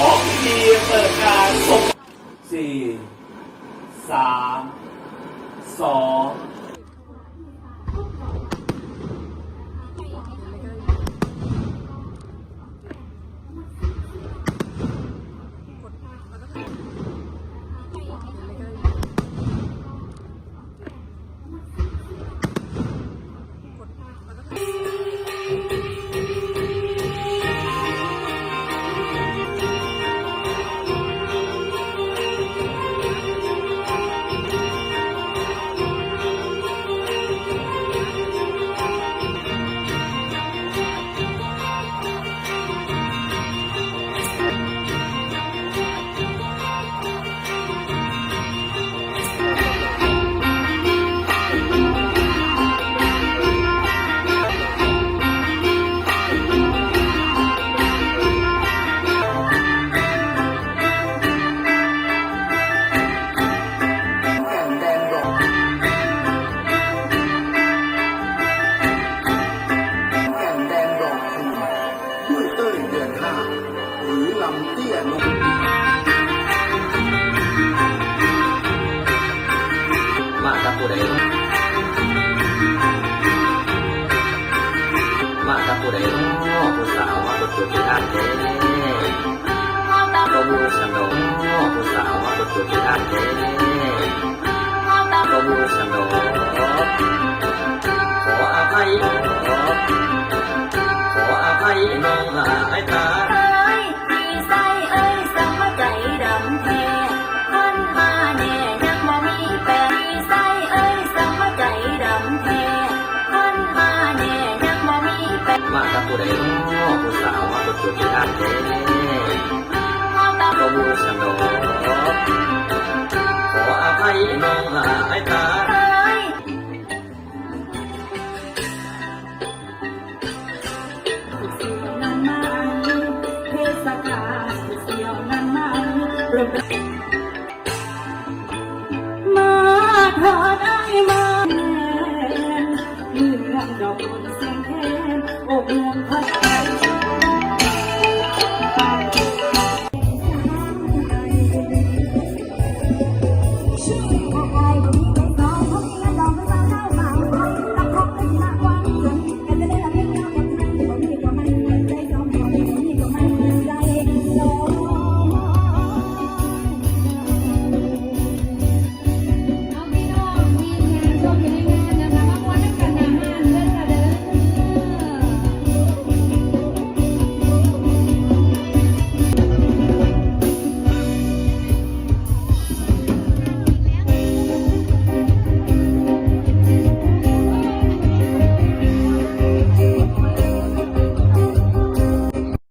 ของดีเปิดการส่งสี่สามสองแาหรือลำเตี้ยลงดินมากับผู้ใดมากับผู้ใดน้อผู้สาวว่าผู้จุดที่อ่านเด้ก็มูฉันดอกผู้สาวว่าผู้จุดที่อ่านเด้ก็มูฉันดอกขออภัยขออภัยน้องหลายตา มากับผู้ใดเนาะผู้สาวมาตัวตัวกีฬาเด้ก็มูสันดอกขออภัยน้องหาไอ้ตามาเถิดไอ้ม อกลวงพระ